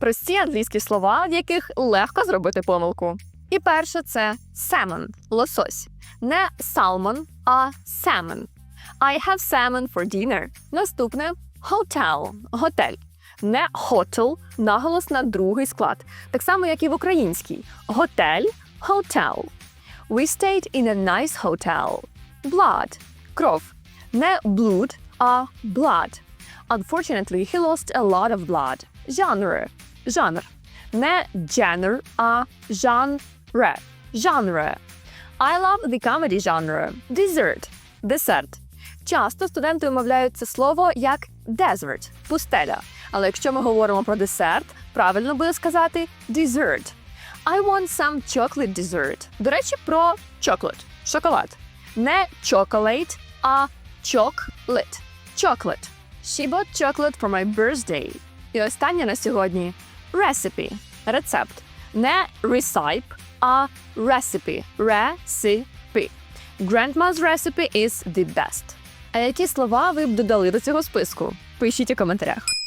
Прості англійські слова, в яких легко зробити помилку. І перше це salmon – лосось. Не salmon, а salmon. I have salmon for dinner. Наступне hotel – готель. Не hotel – наголос на другий склад. Так само, як і в українській. Готель – hotel. We stayed in a nice hotel. Blood – кров. Не blood, а blood. Unfortunately, he lost a lot of blood. Genre – жанр. Не genre, а genre. Genre. I love the comedy genre. Dessert – десерт. Часто студенти вимовляють це слово як desert – пустеля. Але якщо ми говоримо про десерт, правильно буде сказати dessert. I want some chocolate dessert. До речі, про chocolate – шоколад. Не chocolate, а chocolate. Chocolate. She bought chocolate for my birthday. І останнє на сьогодні recipe – рецепт. Не recipe, а recipe. Recipe. Grandma's recipe is the best. А які слова ви б додали до цього списку? Пишіть у коментарях.